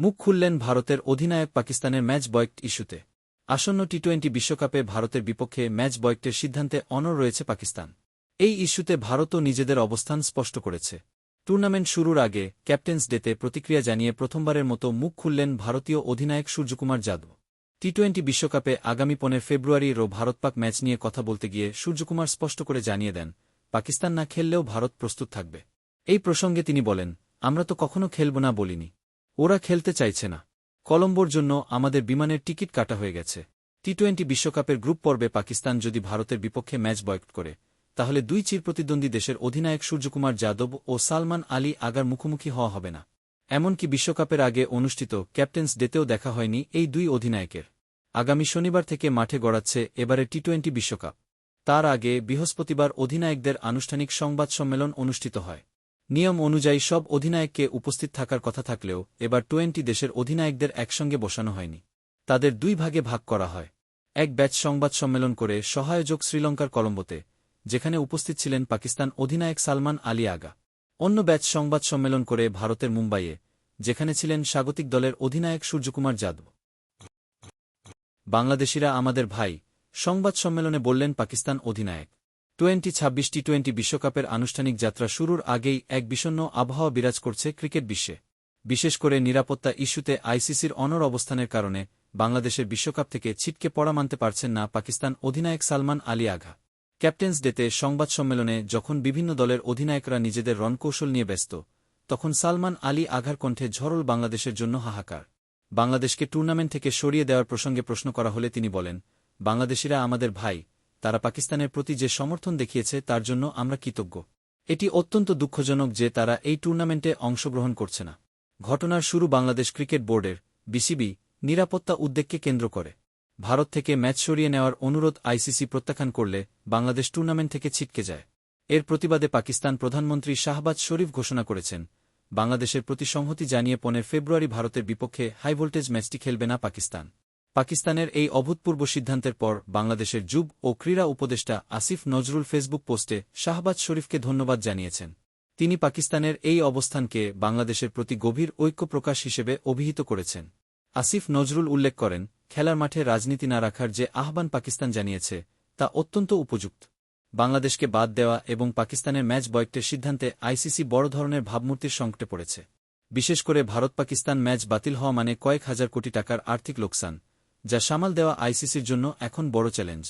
মুখ খুললেন ভারতের অধিনায়ক পাকিস্তানের ম্যাচ বয়ক্ট ইস্যুতে। আসন্ন টি টোয়েন্টি বিশ্বকাপে ভারতের বিপক্ষে ম্যাচ বয়ক্টের সিদ্ধান্তে অনর রয়েছে পাকিস্তান। এই ইস্যুতে ভারতও নিজেদের অবস্থান স্পষ্ট করেছে। টুর্নামেন্ট শুরুর আগে ক্যাপ্টেন্স ডেতে প্রতিক্রিয়া জানিয়ে প্রথমবারের মতো মুখ খুললেন ভারতীয় অধিনায়ক সূর্যকুমার যাদব। টি টোয়েন্টি বিশ্বকাপে আগামী পনেরো ফেব্রুয়ারির ও ভারতপাক ম্যাচ নিয়ে কথা বলতে গিয়ে সূর্যকুমার স্পষ্ট করে জানিয়ে দেন, পাকিস্তান না খেললেও ভারত প্রস্তুত থাকবে। এই প্রসঙ্গে তিনি বলেন, আমরা তো কখনো খেলব না বলিনি। ওরা খেলতে চাইছে না। কলম্বোর জন্য আমাদের বিমানের টিকিট কাটা হয়ে গেছে। টি টোয়েন্টি বিশ্বকাপের গ্রুপ পর্বে পাকিস্তান যদি ভারতের বিপক্ষে ম্যাচ বয়কট করে, তাহলে দুই চিরপ্রতিদ্বন্দ্বী দেশের অধিনায়ক সূর্যকুমার যাদব ও সালমান আলী আগার মুখোমুখি হওয়া হবে না। এমনকি বিশ্বকাপের আগে অনুষ্ঠিত ক্যাপ্টেন্স ডেতেও দেখা হয়নি এই দুই অধিনায়কের। আগামী শনিবার থেকে মাঠে গড়াচ্ছে এবারে টি টোয়েন্টি বিশ্বকাপ। তার আগে বৃহস্পতিবার অধিনায়কদের আনুষ্ঠানিক সংবাদ সম্মেলন অনুষ্ঠিত হয়। নিয়ম অনুযায়ী সব অধিনায়ককে উপস্থিত থাকার কথা থাকলেও এবার টোয়েন্টি দেশের অধিনায়কদের একসঙ্গে বসানো হয়নি। তাদের দুই ভাগে ভাগ করা হয়। এক ব্যাচ সংবাদ সম্মেলন করে সহায়োজক শ্রীলঙ্কার কলম্বোতে, যেখানে উপস্থিত ছিলেন পাকিস্তান অধিনায়ক সালমান আলী আগা। অন্য ব্যাচ সংবাদ সম্মেলন করে ভারতের মুম্বাইয়ে, যেখানে ছিলেন স্বাগতিক দলের অধিনায়ক সূর্যকুমার যাদব। বাংলাদেশিরা আমাদের ভাই, সংবাদ সম্মেলনে বললেন পাকিস্তান অধিনায়ক। টোয়েন্টি ছাব্বিশ টি টোয়েন্টি বিশ্বকাপের আনুষ্ঠানিক যাত্রা শুরুর আগেই এক বিষণ্ন আবহাওয়া বিরাজ করছে ক্রিকেট বিশ্বে। বিশেষ করে নিরাপত্তা ইস্যুতে আইসিসির অনর অবস্থানের কারণে বাংলাদেশের বিশ্বকাপ থেকে ছিটকে পড়া মানতে পারছেন না পাকিস্তান অধিনায়ক সালমান আলী আঘা। ক্যাপ্টেন্স ডেতে সংবাদ সম্মেলনে যখন বিভিন্ন দলের অধিনায়করা নিজেদের রণকৌশল নিয়ে ব্যস্ত, তখন সালমান আলী আঘার কণ্ঠে ঝরল বাংলাদেশের জন্য হাহাকার। বাংলাদেশকে টুর্নামেন্ট থেকে সরিয়ে দেওয়ার প্রসঙ্গে প্রশ্ন করা হলে তিনি বলেন, বাংলাদেশিরা আমাদের ভাই তারা পাকিস্তানের প্রতি যে সমর্থন দেখিয়েছে তার জন্য আমরা কৃতজ্ঞ। এটি অত্যন্ত দুঃখজনক যে তারা এই টুর্নামেন্টে অংশগ্রহণ করছে না। ঘটনার শুরু বাংলাদেশ ক্রিকেট বোর্ডের, বিসিবি, নিরাপত্তা উদ্বেগকে কেন্দ্র করে। ভারত থেকে ম্যাচ সরিয়ে নেওয়ার অনুরোধ আইসিসি প্রত্যাখ্যান করলে বাংলাদেশ টুর্নামেন্ট থেকে ছিটকে যায়। এর প্রতিবাদে পাকিস্তান প্রধানমন্ত্রী শাহবাজ শরীফ ঘোষণা করেছেন, বাংলাদেশের প্রতি সংহতি জানিয়ে পনেরো ফেব্রুয়ারি ভারতের বিপক্ষে হাইভোল্টেজ ম্যাচটি খেলবে না পাকিস্তান। পাকিস্তানের এই অভূতপূর্ব সিদ্ধান্তের পর বাংলাদেশের যুব ও ক্রীড়া উপদেষ্টা আসিফ নজরুল ফেসবুক পোস্টে শাহবাজ শরীফকে ধন্যবাদ জানিয়েছেন। তিনি পাকিস্তানের এই অবস্থানকে বাংলাদেশের প্রতি গভীর ঐক্য প্রকাশ হিসেবে অভিহিত করেছেন। আসিফ নজরুল উল্লেখ করেন, খেলার মাঠে রাজনীতি না রাখার যে আহ্বান পাকিস্তান জানিয়েছে, তা অত্যন্ত উপযুক্ত। বাংলাদেশকে বাদ দেওয়া এবং পাকিস্তানের ম্যাচ বয়ক্টের সিদ্ধান্তে আইসিসি বড় ধরনের ভাবমূর্তির সংকটে পড়েছে। বিশেষ করে ভারত পাকিস্তান ম্যাচ বাতিল হওয়া মানে কয়েক হাজার কোটি টাকার আর্থিক লোকসান। যা সামাল দেওয়া আইসিসির জন্য এখন বড় চ্যালেঞ্জ।